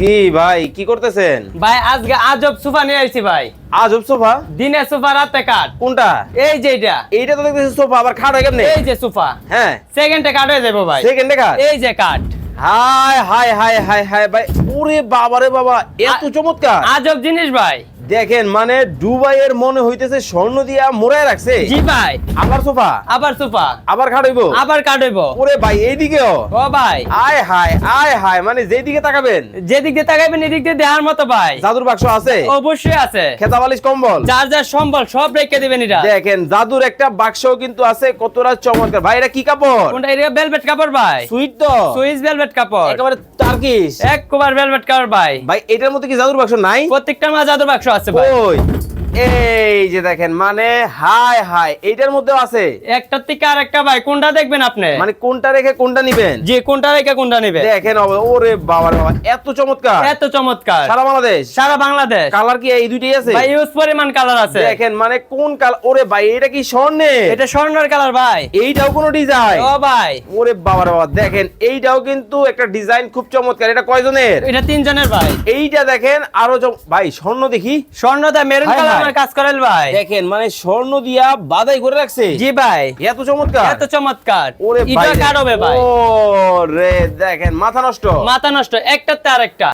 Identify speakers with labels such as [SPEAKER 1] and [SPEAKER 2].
[SPEAKER 1] কি ভাই কি করতেছেন?
[SPEAKER 2] ভাই আজকে আজব সোফা নিয়ে আসছি ভাই।
[SPEAKER 1] আজব সোফা?
[SPEAKER 2] দিনে সোফা রাতে কাঠ।
[SPEAKER 1] কোনটা?
[SPEAKER 2] এই যে এটা
[SPEAKER 1] এইটা তো দেখতেছি সোফা আবার খাট হয়ে কেমনে?
[SPEAKER 2] এই যে সোফা।
[SPEAKER 1] হ্যাঁ।
[SPEAKER 2] সেকেন্ডে কাঠ হয়ে যাব ভাই।
[SPEAKER 1] সেকেন্ডে কাঠ?
[SPEAKER 2] এই যে কাঠ।
[SPEAKER 1] হাই হাই হাই হাই হাই ভাই ওরে বাবা রে বাবা এত চমৎকার।
[SPEAKER 2] আজব জিনিস ভাই।
[SPEAKER 1] দেখেন মানে দুবাইয়ের মনে হইতেছে স্বর্ণ দিয়া মোড়ায় রাখছে।
[SPEAKER 2] জি ভাই।
[SPEAKER 1] আবার সোফা?
[SPEAKER 2] আবার সোফা।
[SPEAKER 1] আবার খাট
[SPEAKER 2] আবার কাঠ হইব।
[SPEAKER 1] ওরে ভাই এইদিকেও?
[SPEAKER 2] ও ভাই।
[SPEAKER 1] আয় হায় আয় হায় মানে যেদিকে তাকাবেন।
[SPEAKER 2] যেদিক দিয়ে তাকাইবেন এদিক দিয়ে দেওয়ার মতো ভাই।
[SPEAKER 1] জাদুর বাক্স আছে?
[SPEAKER 2] অবশ্যই আছে।
[SPEAKER 1] খেতা বালিশ কম্বল?
[SPEAKER 2] যার যার সম্বল সব রেখে দিবেন এটা।
[SPEAKER 1] দেখেন জাদুর একটা বাক্স কিন্তু আছে কতটা চমৎকার। ভাই এটা কি কাপড়?
[SPEAKER 2] কোনটা? এটা ভেলভেট কাপড় ভাই।
[SPEAKER 1] সুইট তো?
[SPEAKER 2] সুইস ভেলভেট কাপড়।
[SPEAKER 1] একেবারে টার্কিশ
[SPEAKER 2] এক কুবার ভেলভেট কাপড় ভাই।
[SPEAKER 1] ভাই এটার মধ্যে কি জাদুর বাক্স নাই?
[SPEAKER 2] প্রত্যেকটা মাছ জাদুর বাক্স আছে ভাই
[SPEAKER 1] ওই এই যে দেখেন মানে হাই হাই এইটার মধ্যেও আছে?
[SPEAKER 2] একটা থেকে আর একটা ভাই কোনটা দেখবেন আপনি?
[SPEAKER 1] মানে কোনটা রেখে কোনটা নিবেন?
[SPEAKER 2] যে কোনটা রেখে কোনটা নেবে
[SPEAKER 1] দেখেন ওরে বাবা রে বাবা এত চমৎকার।
[SPEAKER 2] এত চমৎকার।
[SPEAKER 1] সারা বাংলাদেশ?
[SPEAKER 2] সারা বাংলাদেশ।
[SPEAKER 1] কালার কি এই দুইটাই আছে?
[SPEAKER 2] ভাই ইউজ পরিমাণ কালার আছে।
[SPEAKER 1] দেখেন মানে কোন কালার ওরে ভাই এটা কি স্বর্ণের?
[SPEAKER 2] এটা স্বর্ণের কালার ভাই।
[SPEAKER 1] এইটাও কোনো ডিজাইন?
[SPEAKER 2] ও ভাই।
[SPEAKER 1] ওরে বাবা রে বাবা দেখেন এইটাও কিন্তু একটা ডিজাইন খুব চমৎকার। এটা কয়জনের?
[SPEAKER 2] এটা তিনজনের ভাই।
[SPEAKER 1] এইটা দেখেন আরও ভাই স্বর্ণ দেখি।
[SPEAKER 2] স্বর্ণদা মেরুন
[SPEAKER 1] হাই,
[SPEAKER 2] কাজ করেন ভাই।
[SPEAKER 1] দেখেন মানে স্বর্ণ দিয়া বাদাই করে রাখছে।
[SPEAKER 2] জি ভাই।
[SPEAKER 1] এত চমৎকার।
[SPEAKER 2] এত চমৎকার।
[SPEAKER 1] ওরে ভাই।
[SPEAKER 2] এটা কাটবে ভাই?
[SPEAKER 1] দেখেন মাথা নষ্ট।
[SPEAKER 2] মাথা নষ্ট একটাতে আরেকটা।